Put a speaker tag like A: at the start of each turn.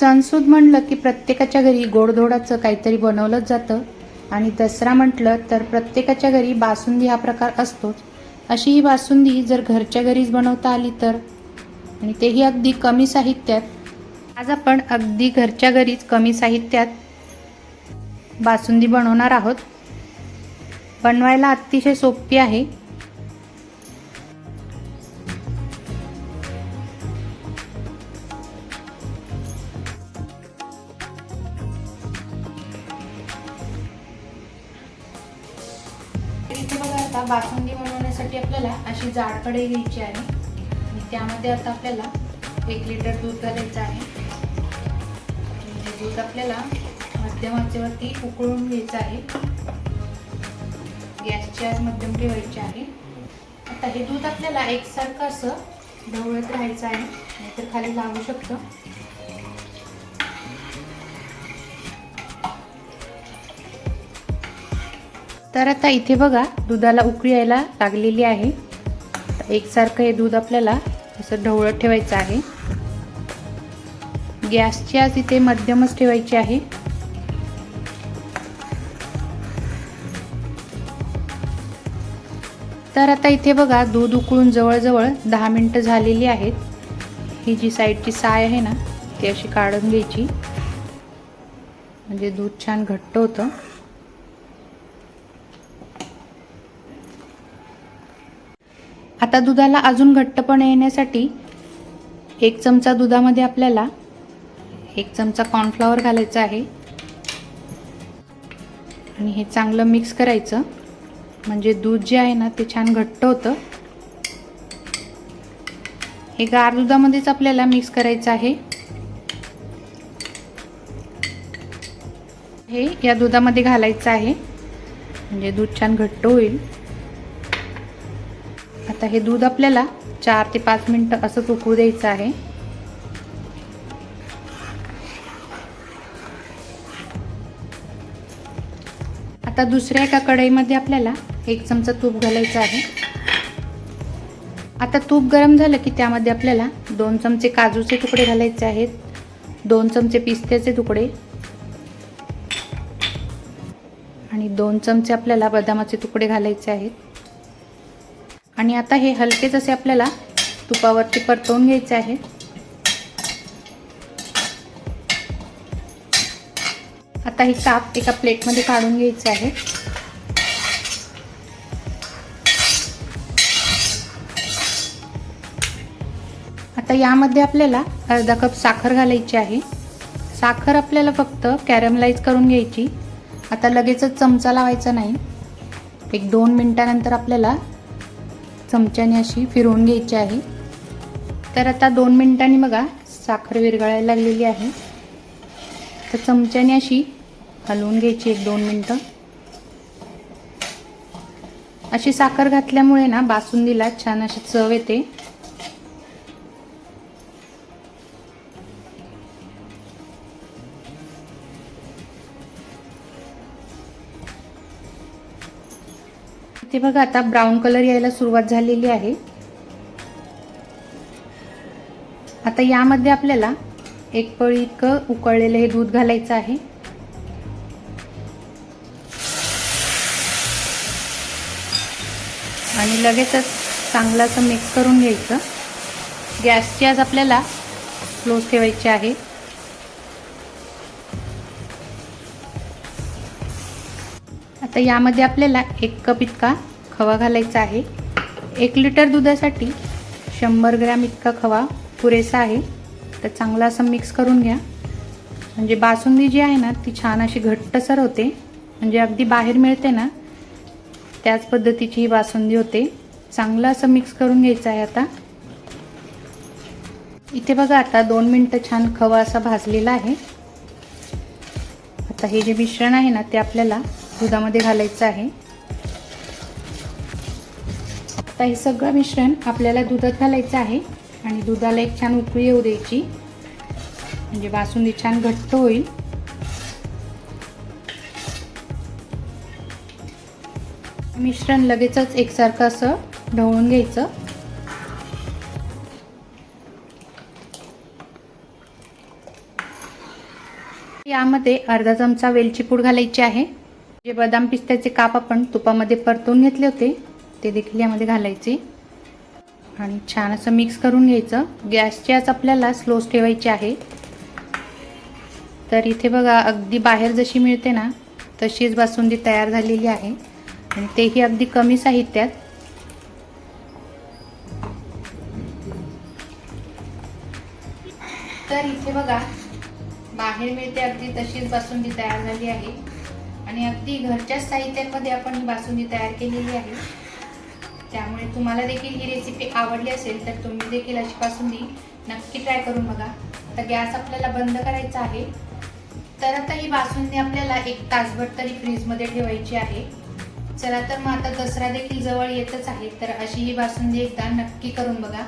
A: सणसूद म्हणलं की प्रत्येकाच्या घरी गोडधोडाचं काहीतरी बनवलंच जातं. आणि दसरा म्हटलं तर प्रत्येकाच्या घरी बासुंदी हा प्रकार असतोच. अशी ही बासुंदी जर घरच्या घरीच बनवता आली तर? आणि तेही अगदी कमी साहित्यात. आज आपण अगदी घरच्या घरीच कमी साहित्यात बासुंदी बनवणार आहोत. बनवायला अतिशय सोपी आहे. बासुंदी बनवण्यासाठी आपल्याला अशी जाड कढई घ्यायची आहे. आणि त्यामध्ये आता आपल्याला एक लिटर दूध घालायचं आहे. हे दूध आपल्याला मध्यम आचेवरती उकळून घ्यायचं आहे. गॅसची आज मध्यम ठेवायची आहे. आता हे दूध आपल्याला एकसारखं असं ढवळत राहायचं आहे. नाहीतर खाली लागू शकतं. तर आता इथे बघा दुधाला उकळी यायला लागलेली आहे. एकसारखं हे दूध आपल्याला असं ढवळत ठेवायचं आहे. गॅसची आज इथे मध्यमच ठेवायची आहे. तर आता इथे बघा दूध उकळून जवळजवळ दहा मिनटं झालेली आहेत. ही जी साईडची साय आहे ना ती अशी काढून घ्यायची. म्हणजे दूध छान घट्ट होतं. आता दुधाला अजून घट्टपणे येण्यासाठी एक चमचा दुधामध्ये आपल्याला एक चमचा कॉर्नफ्लॉवर घालायचा आहे. आणि हे चांगलं मिक्स करायचं. म्हणजे दूध जे आहे ना ते छान घट्ट होतं. हे गार दुधामध्येच आपल्याला मिक्स करायचं आहे. हे या दुधामध्ये घालायचं आहे. म्हणजे दूध छान घट्ट होईल. आता हे दूध आपल्याला चार ते पाच मिनटं असंच उकळू द्यायचं आहे. आता दुसऱ्या एका कढईमध्ये आपल्याला एक चमचा तूप घालायचं आहे. आता तूप गरम झालं की त्यामध्ये आपल्याला दोन चमचे काजूचे तुकडे घालायचे आहेत. दोन चमचे पिस्त्याचे तुकडे. आणि दोन चमचे आपल्याला बदामाचे तुकडे घालायचे आहेत. आणि आता हे हलकेच असे आपल्याला तुपावरती परतवून घ्यायचे आहे. आता हे काप एका प्लेटमध्ये काढून घ्यायचे आहे. आता यामध्ये आपल्याला अर्धा कप साखर घालायची आहे. साखर आपल्याला फक्त कॅरमलाइज करून घ्यायची. आता लगेचच चमचा लावायचा नाही. एक दोन मिनटानंतर आपल्याला चमच्याने अशी फिरवून घ्यायची आहे. तर आता दोन मिनटांनी बघा साखर विरघळायला लागलेली आहे. तर चमच्याने अशी हलवून घ्यायची एक दोन मिनटं. अशी साखर घातल्यामुळे ना बासुंदीला छान अशी चव येते. ते बघा आता ब्राऊन कलर यायला सुरुवात झालेली आहे. आता यामध्ये आपल्याला एक पळी इतकं उकळलेलं हे दूध घालायचं आहे. आणि लगेचच चांगलं असं मिक्स करून घ्यायचं. गॅसची आज आपल्याला क्लोज ठेवायची आहे. तर यामध्ये आपल्याला एक कप इतका खवा घालायचा आहे. एक लिटर दुधासाठी शंभर ग्रॅम इतका खवा पुरेसा आहे. तर चांगला असं मिक्स करून घ्या. म्हणजे बासुंदी जी आहे ना ती छान अशी घट्टसर होते. म्हणजे अगदी बाहेर मिळते ना त्याच पद्धतीची ही बासुंदी होते. चांगलं असं मिक्स करून घ्यायचं आहे आता. इथे बघा आता दोन मिनटं छान खवा असा भाजलेला आहे. आता हे जे मिश्रण आहे ना ते आपल्याला दुधामध्ये घालायचं आहे. आता हे सगळं मिश्रण आपल्याला दुधात घालायचं आहे आणि दुधाला एक छान उकळी येऊ द्यायची. म्हणजे बासुंदी छान घट्ट होईल. मिश्रण लगेचच एकसारखं असं ढवळून घ्यायचं. यामध्ये अर्धा चमचा वेलची पूड घालायची आहे. जे बदाम पिस्त्याचे काप आपण तुपामध्ये परतून घेतले होते ते देखील यामध्ये घालायचे. आणि छान असं मिक्स करून घ्यायचं. गॅसची आज आपल्याला स्लोच ठेवायची आहे. तर इथे बघा अगदी बाहेर जशी मिळते ना तशीच बासुंदी तयार झालेली आहे. आणि तेही अगदी कमी साहित्यात. तर इथे बघा बाहेर मिळते अगदी तशीच बासुंदी तयार झाली आहे. आणि अगदी घरच्याच साहित्यांमध्ये आपण ही बासुंदी तयार केलेली आहे. त्यामुळे तुम्हाला देखील ही रेसिपी आवडली असेल तर तुम्ही देखील अशी बासुंदी नक्की ट्राय करून बघा. आता गॅस आपल्याला बंद करायचा आहे. तर आता ही बासुंदी आपल्याला एक तासभर तरी फ्रीजमध्ये ठेवायची आहे. चला तर मग आता दसरा देखील जवळ येतच आहे. तर अशी ही बासुंदी एकदा नक्की करून बघा.